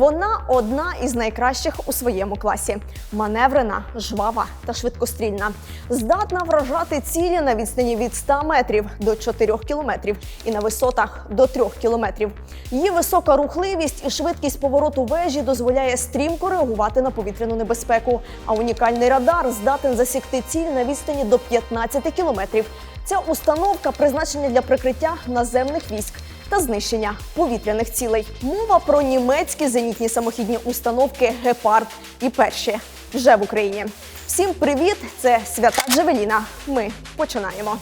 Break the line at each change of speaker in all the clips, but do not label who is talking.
Вона одна із найкращих у своєму класі: маневрена, жвава та швидкострільна, здатна вражати цілі на відстані від 100 метрів до 4 кілометрів і на висотах до 3 кілометрів. Її висока рухливість і швидкість повороту вежі дозволяє стрімко реагувати на повітряну небезпеку. А унікальний радар здатен засікти ціль на відстані до 15 кілометрів. Ця установка призначена для прикриття наземних військ та знищення повітряних цілей. Мова про німецькі зенітні самохідні установки Гепард і перші вже в Україні. Всім привіт! Це свята Джевеліна. Ми починаємо.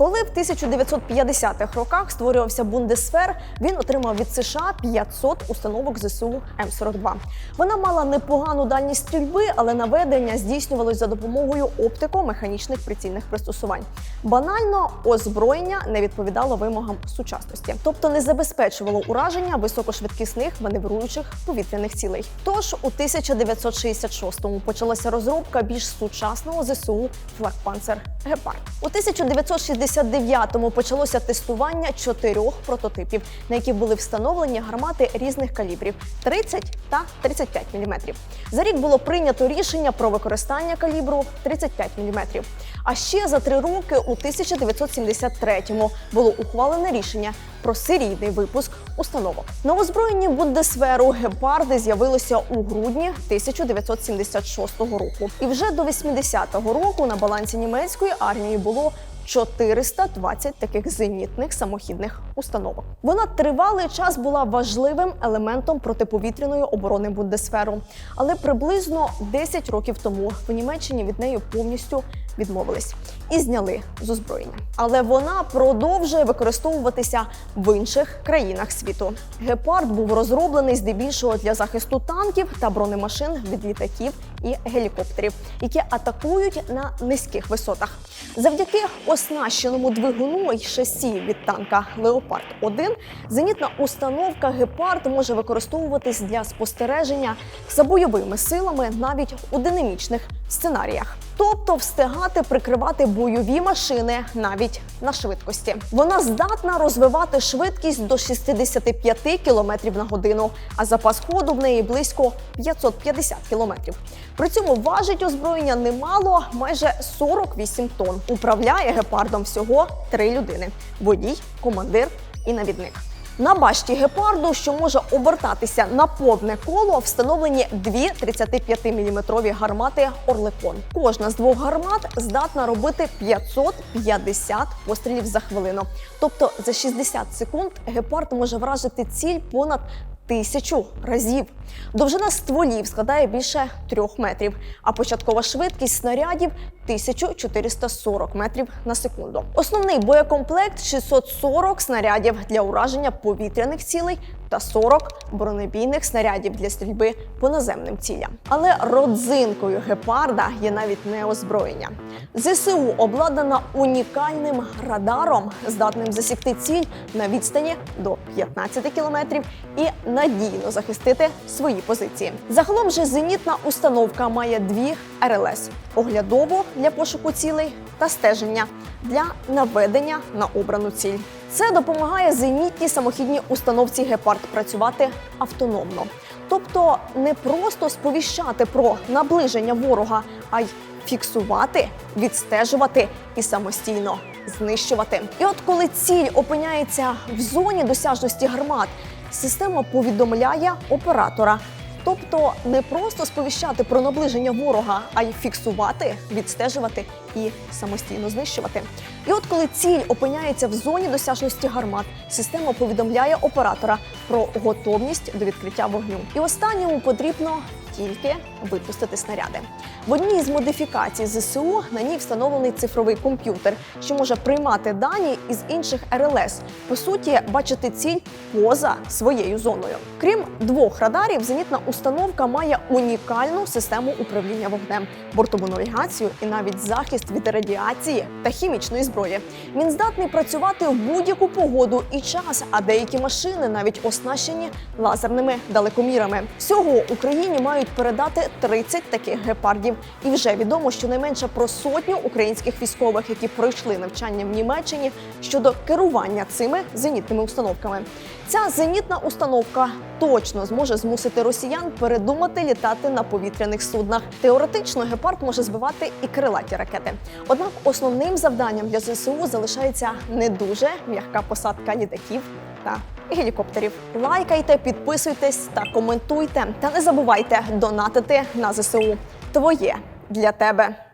Коли в 1950-х роках створювався Бундесфер, він отримав від США 500 установок ЗСУ М42. Вона мала непогану дальність стрільби, але наведення здійснювалось за допомогою оптико-механічних прицільних пристосувань. Банально озброєння не відповідало вимогам сучасності, тобто не забезпечувало ураження високошвидкісних маневруючих повітряних цілей. Тож у 1966-му почалася розробка більш сучасного ЗСУ Флагпанцер Гепард. У 1969-му почалося тестування чотирьох прототипів, на які були встановлені гармати різних калібрів 30 та 35 мм. За рік було прийнято рішення про використання калібру 35 мм. А ще за три роки, у 1973-му, було ухвалене рішення про серійний випуск установок. На озброєнні Бундесверу гепарди з'явилися у грудні 1976 року. І вже до 80-го року на балансі німецької армії було 420 таких зенітних самохідних установок. Вона тривалий час була важливим елементом протиповітряної оборони Бундесферу, але приблизно 10 років тому в Німеччині від неї повністю відмовились і зняли з озброєння. Але вона продовжує використовуватися в інших країнах світу. Гепард був розроблений здебільшого для захисту танків та бронемашин від літаків і гелікоптерів, які атакують на низьких висотах. Завдяки оснащеному двигуну й шасі від танка Леопард 1 зенітна установка Гепард може використовуватись для спостереження за бойовими силами навіть у динамічних сценаріях. Тобто встигати прикривати бойові машини навіть на швидкості. Вона здатна розвивати швидкість до 65 км на годину, а запас ходу в неї близько 550 км. При цьому важить озброєння немало, майже 48 тонн. Управляє гепардом всього три людини: водій, командир і навідник. На башті гепарду, що може обертатися на повне коло, встановлені дві 35-мм гармати Орликон. Кожна з двох гармат здатна робити 550 пострілів за хвилину. Тобто за 60 секунд гепард може вражити ціль понад тисячу разів. Довжина стволів складає більше трьох метрів, а початкова швидкість снарядів 1440 метрів на секунду. Основний боєкомплект 640 снарядів для ураження повітряних цілей та 40 бронебійних снарядів для стрільби по наземним цілям. Але родзинкою гепарда є навіть не озброєння. ЗСУ обладнана унікальним радаром, здатним засікти ціль на відстані до 15 кілометрів і надійно захистити свої позиції. Загалом же зенітна установка має дві РЛС: оглядову для пошуку цілей та стеження для наведення на обрану ціль. Це допомагає зенітній самохідній установці Гепард працювати автономно, тобто не просто сповіщати про наближення ворога, а й фіксувати, відстежувати і самостійно знищувати. І от коли ціль опиняється в зоні досяжності гармат, система повідомляє оператора. Тобто не просто сповіщати про наближення ворога, а й фіксувати, відстежувати і самостійно знищувати. І от коли ціль опиняється в зоні досяжності гармат, система повідомляє оператора про готовність до відкриття вогню. І останньому потрібно тільки випустити снаряди. В одній з модифікацій ЗСУ на ній встановлений цифровий комп'ютер, що може приймати дані із інших РЛС, по суті, бачити ціль поза своєю зоною. Крім двох радарів, зенітна установка має унікальну систему управління вогнем, бортову навігацію і навіть захист від радіації та хімічної зброї. Він здатний працювати в будь-яку погоду і час, а деякі машини навіть оснащені лазерними далекомірами. Всього Україні мають мають передати 30 таких гепардів. І вже відомо щонайменше про сотню українських військових, які пройшли навчання в Німеччині щодо керування цими зенітними установками. Ця зенітна установка точно зможе змусити росіян передумати літати на повітряних суднах. Теоретично гепард може збивати і крилаті ракети. Однак основним завданням для ЗСУ залишається не дуже м'яка посадка літаків та гелікоптерів. Лайкайте, підписуйтесь та коментуйте. Та не забувайте донатити на ЗСУ. Твоє для тебе.